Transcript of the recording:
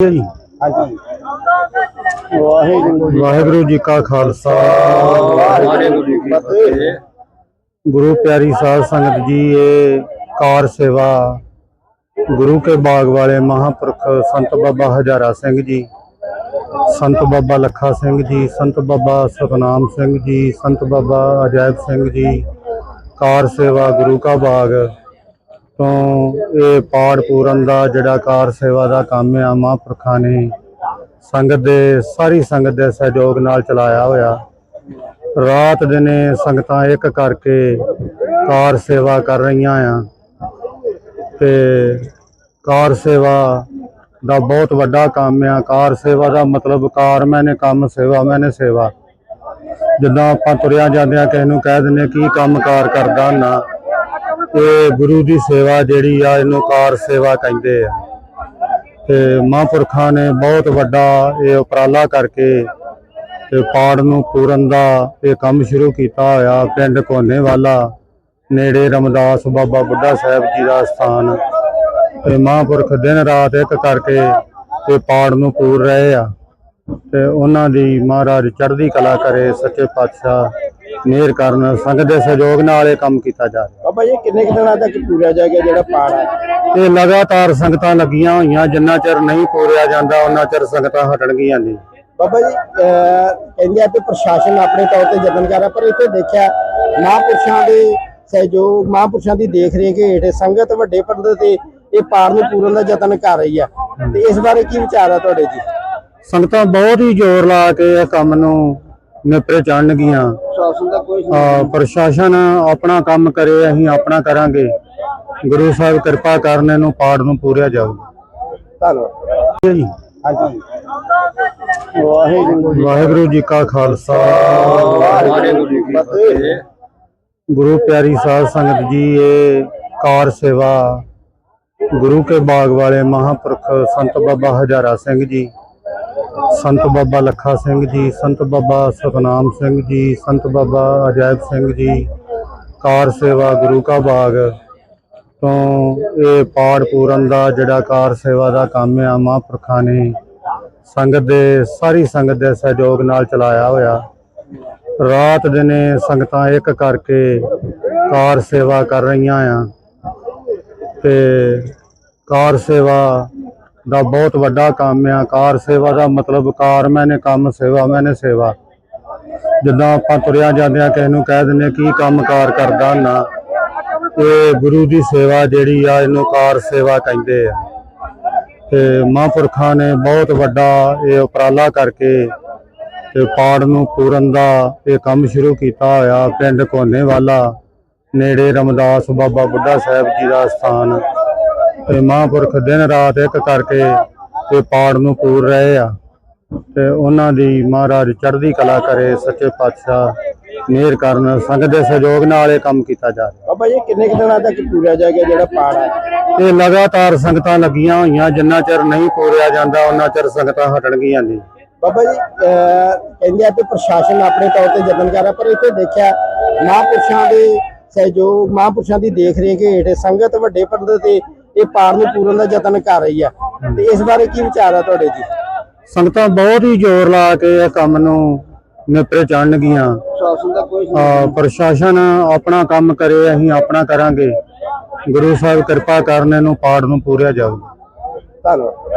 ਜੀ ਵਾਹਿਗੁਰੂ ਵਾਹਿਗੁਰੂ ਜੀ ਕਾ ਖਾਲਸਾ, ਵਾਹਿਗੁਰੂ ਜੀ ਕੀ ਫਤਿਹ। ਗੁਰੂ ਪਿਆਰੀ ਸਾਧ ਸੰਗਤ ਜੀ, ਇਹ ਕਾਰ ਸੇਵਾ ਗੁਰੂ ਕੇ ਬਾਗ ਵਾਲੇ ਮਹਾਂਪੁਰਖ ਸੰਤ ਬਾਬਾ ਹਜ਼ਾਰਾ ਸਿੰਘ ਜੀ, ਸੰਤ ਬਾਬਾ ਲੱਖਾ ਸਿੰਘ ਜੀ, ਸੰਤ ਬਾਬਾ ਸਤਨਾਮ ਸਿੰਘ ਜੀ, ਸੰਤ ਬਾਬਾ ਅਜਾਇਬ ਸਿੰਘ ਜੀ, ਕਾਰ ਸੇਵਾ ਗੁਰੂ ਕਾ ਬਾਗ ਤੋਂ ਇਹ ਪਾੜ ਪੂਰਨ ਦਾ ਜਿਹੜਾ ਕਾਰ ਸੇਵਾ ਦਾ ਕੰਮ ਆ, ਮਹਾਂਪੁਰਖਾਂ ਨੇ ਸੰਗਤ ਦੇ, ਸਾਰੀ ਸੰਗਤ ਦੇ ਸਹਿਯੋਗ ਨਾਲ ਚਲਾਇਆ ਹੋਇਆ। ਰਾਤ ਦਿਨੇ ਸੰਗਤਾਂ ਇੱਕ ਕਰਕੇ ਕਾਰ ਸੇਵਾ ਕਰ ਰਹੀਆਂ ਆ। ਤੇ ਕਾਰ ਸੇਵਾ ਦਾ ਬਹੁਤ ਵੱਡਾ ਕੰਮ ਆ। ਕਾਰ ਸੇਵਾ ਦਾ ਮਤਲਬ ਕਾਰ ਮੈਨੇ ਕੰਮ, ਸੇਵਾ ਮੈਨੇ ਸੇਵਾ। ਜਦੋਂ ਆਪਾਂ ਤੁਰਿਆ ਜਾਂਦੇ ਆ, ਕਿਸੇ ਨੂੰ ਕਹਿ ਦਿੰਦੇ ਕੀ ਕੰਮ ਕਾਰ ਕਰਦਾ ਨਾ ਇਹ ਗੁਰੂ ਦੀ ਸੇਵਾ ਜਿਹੜੀ ਆ, ਇਹਨੂੰ ਕਾਰ ਸੇਵਾ ਕਹਿੰਦੇ ਆ। ਤੇ ਮਹਾਂਪੁਰਖਾਂ ਨੇ ਬਹੁਤ ਵੱਡਾ ਇਹ ਉਪਰਾਲਾ ਕਰਕੇ ਤੇ ਪਾੜ ਨੂੰ ਪੂਰਨ ਦਾ ਇਹ ਕੰਮ ਸ਼ੁਰੂ ਕੀਤਾ ਹੋਇਆ। ਪਿੰਡ ਕੋਨੇ ਵਾਲਾ ਨੇੜੇ ਰਮਦਾਸ ਬਾਬਾ ਬੁੱਢਾ ਸਾਹਿਬ ਜੀ ਦਾ ਸਥਾਨ। ਤੇ ਮਹਾਂਪੁਰਖ ਦਿਨ ਰਾਤ ਇੱਕ ਕਰਕੇ ਇਹ ਪਾੜ ਨੂੰ ਪੂਰ ਰਹੇ ਆ। ਤੇ ਉਹਨਾਂ ਦੀ ਮਹਾਰਾਜ ਚੜ੍ਹਦੀ ਕਲਾ ਕਰੇ, ਸੱਚੇ ਪਾਤਸ਼ਾਹ ਮਿਹਰ ਕਰਨ, ਸੰਗਤ ਦੇ ਸਹਿਯੋਗ ਨਾਲ ਇਹ ਕੰਮ ਕੀਤਾ ਜਾ ਰਿਹਾ। ਬਾਬਾ ਜੀ ਕਿੰਨੇ ਕੁ ਦਿਨਾਂ ਤੱਕ ਪੂਰਿਆ ਜਾਏਗਾ ਜਿਹੜਾ ਪਾੜ ਹੈ ਤੇ ਲਗਾਤਾਰ ਸੰਗਤਾਂ ਲੱਗੀਆਂ ਹੋਈਆਂ ਜਿੰਨਾ ਚਿਰ ਨਹੀਂ ਪੂਰਿਆ ਜਾਂਦਾ ਉਹਨਾਂ ਚਿਰ ਸੰਗਤਾਂ ਹਟਣਗੀਆਂ ਨਹੀਂ ਬਾਬਾ ਜੀ ਕਹਿੰਦੇ ਆ ਕਿ ਪ੍ਰਸ਼ਾਸਨ ਆਪਣੇ ਤੌਰ ਤੇ ਯਤਨ ਕਰ ਰਿਹਾ ਪਰ ਇੱਥੇ ਦੇਖਿਆ ਮਹਾਂਪੁਰਸ਼ਾਂ ਦੇ ਸਹਿਯੋਗ ਮਹਾਂਪੁਰਸ਼ਾਂ ਦੀ ਦੇਖ ਰੇਖ ਹੇਠ ਸੰਗਤ ਵੱਡੇ ਪੱਧਰ ਤੇ ਇਹ ਪਾੜ ਨੂੰ ਪੂਰਨ ਦਾ ਯਤਨ ਕਰ ਰਹੀ ਆ। ਤੇ ਇਸ ਬਾਰੇ ਕੀ ਵਿਚਾਰ ਆ ਤੁਹਾਡੇ ਜੀ? ਸੰਗਤਾਂ ਬਹੁਤ ਹੀ ਜ਼ੋਰ ਲਾ ਕੇ ਇਹ ਕੰਮ ਨੂੰ ਨਿਪਰੇ ਚੜਨਗੀਆਂ ਪ੍ਰਸ਼ਾਸਨ ਦਾ ਕੋਈ ਪ੍ਰਸ਼ਾਸਨ ਆਪਣਾ ਕੰਮ ਕਰੇ ਅਸੀਂ ਆਪਣਾ ਕਰਾਂਗੇ। ਗੁਰੂ ਸਾਹਿਬ ਕਿਰਪਾ ਕਰਨ ਇਹਨੂੰ ਪਾੜ ਨੂੰ ਪੂਰਿਆ ਜਾਊਗਾ ਧੰਨਵਾਦ। ਜੀ ਹਾਂਜੀ। ਵਾਹਿਗੁਰੂ ਵਾਹਿਗੁਰੂ ਜੀ ਕਾ ਖਾਲਸਾ। ਵਾਹਿਗੁਰੂ ਜੀ ਕੀ ਫਤਿਹ। ਗੁਰੂ ਪਿਆਰੀ ਸਾਧ ਸੰਗਤ ਜੀ ਇਹ ਕਾਰ ਸੇਵਾ ਗੁਰੂ ਕੇ ਬਾਗ ਵਾਲੇ ਮਹਾਂਪੁਰਖ ਸੰਤ ਬਾਬਾ ਹਜ਼ਾਰਾ ਸਿੰਘ ਜੀ ਸੰਤ ਬਾਬਾ ਲੱਖਾ ਸਿੰਘ ਜੀ, ਸੰਤ ਬਾਬਾ ਸਤਨਾਮ ਸਿੰਘ ਜੀ, ਸੰਤ ਬਾਬਾ ਅਜਾਇਬ ਸਿੰਘ ਜੀ, ਕਾਰ ਸੇਵਾ ਗੁਰੂ ਕਾ ਬਾਗ ਤੋਂ ਇਹ ਪਾੜ ਪੂਰਨ ਦਾ ਜਿਹੜਾ ਕਾਰ ਸੇਵਾ ਦਾ ਕੰਮ ਆ, ਮਹਾਂਪੁਰਖਾਂ ਨੇ ਸੰਗਤ ਦੇ, ਸਾਰੀ ਸੰਗਤ ਦੇ ਸਹਿਯੋਗ ਨਾਲ ਚਲਾਇਆ ਹੋਇਆ। ਰਾਤ ਦਿਨੇ ਸੰਗਤਾਂ ਇੱਕ ਕਰਕੇ ਕਾਰ ਸੇਵਾ ਕਰ ਰਹੀਆਂ ਆ ਤੇ ਕਾਰ ਸੇਵਾ ਦਾ ਬਹੁਤ ਵੱਡਾ ਕੰਮ ਆ। ਕਾਰ ਸੇਵਾ ਦਾ ਮਤਲਬ ਕਾਰ, ਮੈਨੇ ਕੰਮ ਸੇਵਾ, ਮੈਨੇ ਸੇਵਾ। ਜਦੋਂ ਆਪਾਂ ਤੁਰਿਆ ਜਾਂਦੇ ਆ ਕਿਸੇ ਨੂੰ ਕਹਿ ਦਿੰਦੇ ਕੀ ਕੰਮ ਕਾਰ ਕਰਦਾ ਨਾ, ਇਹ ਗੁਰੂ ਦੀ ਸੇਵਾ ਜਿਹੜੀ ਆ, ਇਹਨੂੰ ਕਾਰ ਸੇਵਾ ਕਹਿੰਦੇ ਆ। ਤੇ ਮਹਾਂਪੁਰਖਾਂ ਨੇ ਬਹੁਤ ਵੱਡਾ ਇਹ ਉਪਰਾਲਾ ਕਰਕੇ ਤੇ ਪਾੜ ਨੂੰ ਪੂਰਨ ਦਾ ਇਹ ਕੰਮ ਸ਼ੁਰੂ ਕੀਤਾ ਹੋਇਆ, ਪਿੰਡ ਕੋਨੇ ਵਾਲਾ ਨੇੜੇ ਰਮਦਾਸ ਬਾਬਾ ਬੁੱਢਾ ਸਾਹਿਬ ਜੀ ਦਾ ਸਥਾਨ। ਤੇ ਮਹਾਂਪੁਰਖ ਦਿਨ ਰਾਤ ਇੱਕ ਕਰਕੇ ਇਹ ਪਾੜ ਨੂੰ ਪੂਰ ਰਹੇ ਆ। ਤੇ ਉਹਨਾਂ ਦੀ ਮਹਾਰਾਜ ਚੜ੍ਹਦੀ ਕਲਾ ਕਰੇ ਸੱਚੇ ਪਾਤਸ਼ਾਹ ਮਿਹਰ ਕਰਨ ਸੰਗਤ ਦੇ ਸਹਿਯੋਗ ਨਾਲ ਇਹ ਕੰਮ ਕੀਤਾ ਜਾ ਰਿਹਾ। ਬਾਬਾ ਜੀ ਕਿੰਨੇ ਕੁ ਦਿਨਾਂ ਤੱਕ ਪੂਰਿਆ ਜਾਏਗਾ ਜਿਹੜਾ ਪਾੜ ਹੈ ਇਹ ਲਗਾਤਾਰ ਸੰਗਤਾਂ ਲੱਗੀਆਂ ਹੋਈਆਂ ਜਿੰਨਾ ਚਿਰ ਨਹੀਂ ਪੂਰਿਆ ਜਾਂਦਾ ਉਹਨਾਂ ਚਿਰ ਸੰਗਤਾਂ ਹਟਣਗੀਆਂ ਨਹੀਂ ਬਾਬਾ ਜੀ ਅਹ, ਕਹਿੰਦੇ ਆ ਕਿ ਪ੍ਰਸ਼ਾਸਨ ਆਪਣੇ ਤੌਰ ਤੇ ਯਤਨ ਕਰ ਰਿਹਾ ਪਰ ਇੱਥੇ ਦੇਖਿਆ ਮਹਾਂਪੁਰਸ਼ਾਂ ਦੇ ਸਹਿਯੋਗ ਮਹਾਂਪੁਰਸ਼ਾਂ ਦੀ ਦੇਖ ਰੇਖ ਹੇਠ ਸੰਗਤ ਵੱਡੇ ਪੱਧਰ ਤੇ ਇਹ ਪਾੜ ਨੂੰ ਪੂਰਨ ਦਾ ਯਤਨ ਕਰ ਰਹੀ ਆ। ਤੇ ਇਸ ਬਾਰੇ ਕੀ ਵਿਚਾਰ ਆ ਤੁਹਾਡੇ ਜੀ? ਸੰਗਤਾਂ ਬਹੁਤ ਹੀ ਜ਼ੋਰ ਲਾ ਕੇ ਇਹ ਕੰਮ ਨੂੰ ਨਿਪਰੇ ਚੜਨਗੀਆਂ ਪ੍ਰਸ਼ਾਸਨ ਆਪਣਾ ਕੰਮ ਕਰੇ ਅਸੀਂ ਆਪਣਾ ਕਰਾਂਗੇ। ਗੁਰੂ ਸਾਹਿਬ ਕਿਰਪਾ ਕਰਨ ਇਹਨੂੰ ਪਾੜ ਨੂੰ ਪੂਰਿਆ ਜਾਊਗਾ ਧੰਨਵਾਦ।